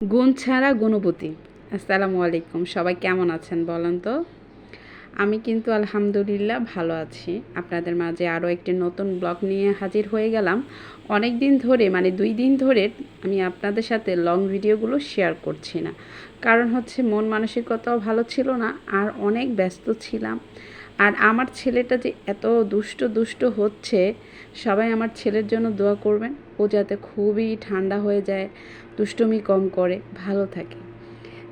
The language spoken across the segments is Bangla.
গুণ ছাড়া গুণবতী। আসসালামু আলাইকুম। সবাই কেমন আছেন বলেন তো? আমি কিন্তু আলহামদুলিল্লাহ ভালো আছি। আপনাদের মাঝে আরও একটি নতুন ব্লগ নিয়ে হাজির হয়ে গেলাম। অনেক দিন ধরে মানে দুই দিন ধরে আমি আপনাদের সাথে লং ভিডিওগুলো শেয়ার করছি না। কারণ হচ্ছে মন মানসিকতাও ভালো ছিল না, আর অনেক ব্যস্ত ছিলাম। আর আমার ছেলেটা যে এত দুষ্ট দুষ্ট হচ্ছে, সবাই আমার ছেলের জন্য দোয়া করবেন। ও যাতে খুবই ঠান্ডা হয়ে যায়, দুষ্টুমি কম করে, ভালো থাকে।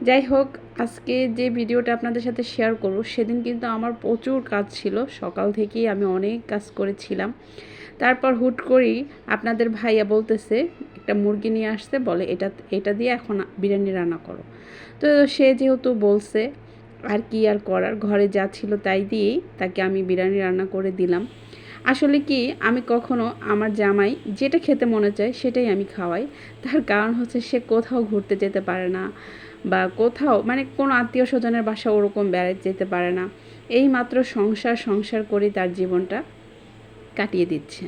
যাই হোক, আজকে যে ভিডিওটা আপনাদের সাথে শেয়ার করব, সেদিন কিন্তু আমার প্রচুর কাজ ছিল। সকাল থেকেই আমি অনেক কাজ করেছিলাম। তারপর হুট করেই আপনাদের ভাইয়া বলতেছে, একটা মুরগি নিয়ে আসতে, বলে এটা এটা দিয়ে এখন বিরিয়ানি রান্না করো। তো সে যেহেতু বলছে আর কি আর করার? ঘরে যা ছিল তাই দিয়েই তাকে আমি বিরিয়ানি রান্না করে দিলাম। আসলে কি, আমি কখনো আমার জামাই যেটা খেতে মনে চায় সেটাই আমি খাওয়াই। তার কারণ হচ্ছে সে কোথাও ঘুরতে যেতে পারে না বা কোথাও মানে কোনো আত্মীয় স্বজনের বাসা ওরকম বেড়াতে যেতে পারে না। এই মাত্র সংসার সংসার করেই তার জীবনটা কাটিয়ে দিচ্ছে।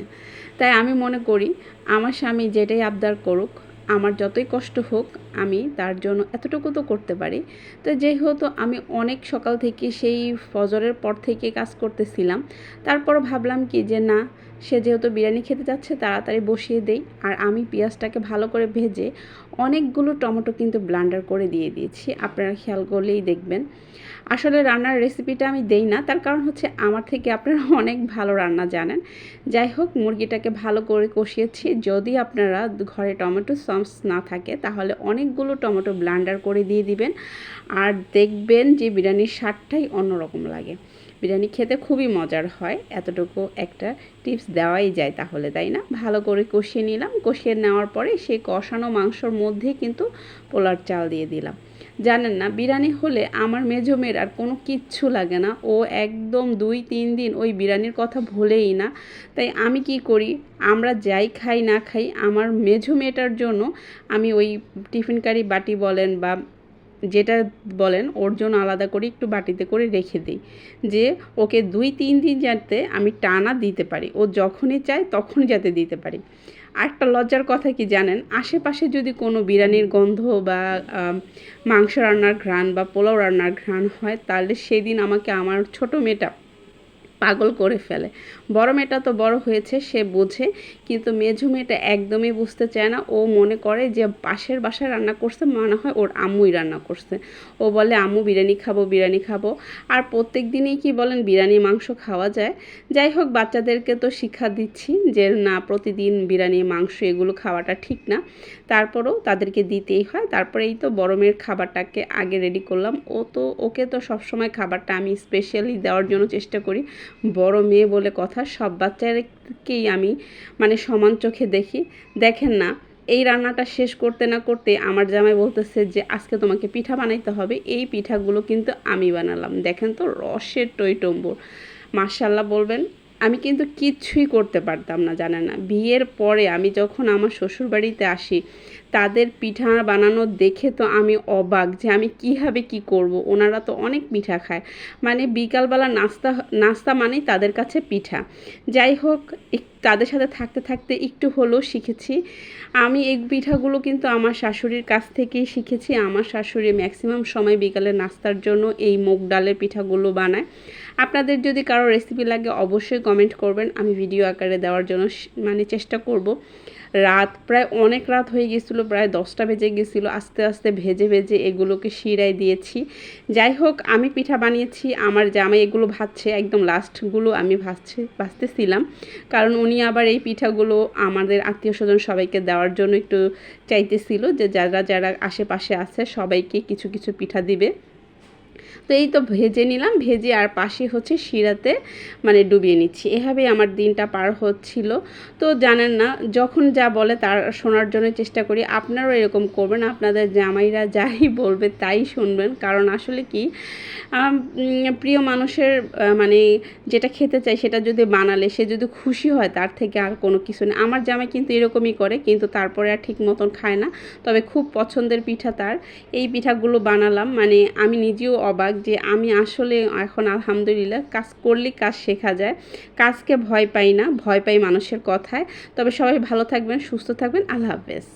তাই আমি মনে করি, আমার স্বামী যেটাই আবদার করুক আমার যতই কষ্ট হোক, আমি তার জন্য এতটুকু তো করতে পারি। তো যেহেতু আমি অনেক সকাল থেকে সেই ফজরের পর থেকে কাজ করতেছিলাম তারপর ভাবলাম কি যে না সে যেহেতু বিরিয়ানি খেতে যাচ্ছে তাড়াতাড়ি বসিয়ে দেই। আর আমি পেঁয়াজটাকে ভালো করে ভেজে অনেকগুলো টমেটো কিন্তু ব্লান্ডার করে দিয়ে দিয়েছি। আপনারা খেয়াল করলেই দেখবেন। আসলে রান্নার রেসিপিটা আমি দেই না, তার কারণ হচ্ছে আমার থেকে আপনারা অনেক ভালো রান্না জানেন। যাই হোক, মুরগিটাকে ভালো করে কষিয়েছি। যদি আপনারা ঘরে টমেটো সস না থাকে, তাহলে অনেকগুলো টমেটো ব্লান্ডার করে দিয়ে দিবেন। আর দেখবেন যে বিরিয়ানির স্বাদটাই অন্যরকম লাগে। বিরিয়ানি খেতে খুবই মজার হয়। এতটুকু একটা টিপস দেওয়াই যায় তাহলে, তাই না? ভালো করে কষিয়ে নিলাম। কষিয়ে নেওয়ার পরে সেই কষানো মাংসর মধ্যে কিন্তু পোলার চাল দিয়ে দিলাম। জানেন না, বিরিয়ানি হলে আমার মেজমের আর কোনো কিচ্ছু লাগে না। ও একদম দুই, তিন দিন ওই বিরিয়ানির কথা ভুলেই না। তাই আমি কি করি? আমরা যাই খাই না খাই, আমার মেঝো মেয়েটার জন্য আমি ওই টিফিন কারি বাটি বলেন বা যেটা বলেন ওর জন্য আলাদা করে একটু বাটিতে করে রেখে দিই। যে ওকে দুই, তিন দিন যাতে আমি টানা দিতে পারি। ও যখনই চায় তখনই যাতে দিতে পারি। আরেকটা লজ্জার কথা কি জানেন? আশেপাশে যদি কোনো বিরিয়ানির গন্ধ বা মাংস রান্নার ঘ্রাণ বা পোলাও রান্নার ঘ্রাণ হয়, তাহলে সেদিন আমাকে, আমার ছোট মেয়েটা পাগল করে ফেলে। বড় মেয়েটা তো বড় হয়েছে, সে বোঝে, কিন্তু মেঝু মেয়েটা একদমই বুঝতে চায় না। ও মনে করে যে পাশের বাসায় রান্না করছে, মনে হয় ওর আম্মুই রান্না করছে। ও বলে, আম্মু, বিরিয়ানি খাব বিরিয়ানি খাব। আর প্রত্যেক দিনই কি বলেন, বিরিয়ানি, মাংস খাওয়া যায়। যাই হোক, বাচ্চাদেরকে তো শিক্ষা দিচ্ছি যে, না, প্রতিদিন বিরিয়ানি, মাংস এগুলো খাওয়াটা ঠিক না। তারপরেও তাদেরকে দিতেই হয়। তারপরে এই তো বড় মেয়ের খাবারটাকে আগে রেডি করলাম। ও তো, ওকে তো সবসময় খাবারটা আমি স্পেশালি দেওয়ার জন্য চেষ্টা করি। বড় মেয়ে বলে কথা, সব বাচ্চাদেরকেই আমি মানে সমান চোখে দেখি। দেখেন না, এই রান্নাটা শেষ করতে না করতে আমার জামাই বলতেছে যে, আজকে তোমাকে পিঠা বানাইতে হবে, এই পিঠাগুলো কিন্তু আমি বানালাম। দেখেন তো রসের টইটম্বর মার্শাল্লাহ বলবেন আমি কিন্তু কিচ্ছুই করতে পারতাম না জানে না। বিয়ের পরে আমি যখন আমার শ্বশুরবাড়িতে আসি, তাদের পিঠা বানানো দেখে তো আমি অবাক যে আমি কীভাবে কি করব। ওনারা তো অনেক পিঠা খায়। মানে বিকালবেলা নাস্তা নাস্তা মানেই তাদের কাছে পিঠা। যাই হোক তাদের সাথে থাকতে থাকতে একটু হলেও শিখেছি। আমি এই পিঠাগুলো কিন্তু আমার শাশুড়ির কাছ থেকেই শিখেছি। আমার শাশুড়ি ম্যাক্সিমাম সময় বিকালে নাস্তার জন্য এই মুগ ডালের পিঠাগুলো বানায়। আপনাদের যদি কারও রেসিপি লাগে অবশ্যই কমেন্ট করবেন। আমি ভিডিও আকারে দেওয়ার জন্য মানে চেষ্টা করব। রাত প্রায় অনেক রাত হয়ে গেছিল, প্রায় দশটা বেজে গেছিল। আস্তে আস্তে ভেজে ভেজে এগুলোকে শিরায় দিয়েছি। যাই হোক, আমি পিঠা বানিয়েছি। আমার জামাই এগুলো ভাজছে। একদম লাস্টগুলো আমি ভাজছে, ভাজতেছিলাম। কারণ উনি আবার এই পিঠাগুলো আমাদের আত্মীয় স্বজন সবাইকে দেওয়ার জন্য একটু চাইতেছিল যে যারা যারা আশেপাশে আছে সবাইকে কিছু কিছু পিঠা দিবে। তো এই তো ভেজে নিলাম। ভেজে আর পাশে হচ্ছে শিরাতে মানে ডুবিয়ে নিচ্ছি। এভাবেই আমার দিনটা পার হচ্ছিল। তো জানেন না, যখন যা বলে তার শোনার জন্য চেষ্টা করি। আপনারাও এরকম করবেন, আপনাদের জামাইরা যাই বলবে তাই শুনবেন। কারণ আসলে কি প্রিয় মানুষের মানে যেটা খেতে চাই সেটা যদি বানালে, সে যদি খুশি হয়, তার থেকে আর কোনো কিছু নেই আমার জামাই কিন্তু এরকমই করে, কিন্তু তারপরে আর ঠিক মতন খায় না। তবে খুব পছন্দের পিঠা তার। এই পিঠাগুলো বানালাম। মানে আমি নিজেও অবাক যে আমি আসলে এখন আলহামদুলিল্লাহ কাজ করলে কাজ শেখা যায়। কাজকে ভয় পাই না, ভয় পাই মানুষের কথায়। তবে সবাই ভালো থাকবেন, সুস্থ থাকবেন। আল্লাহ হাফেজ।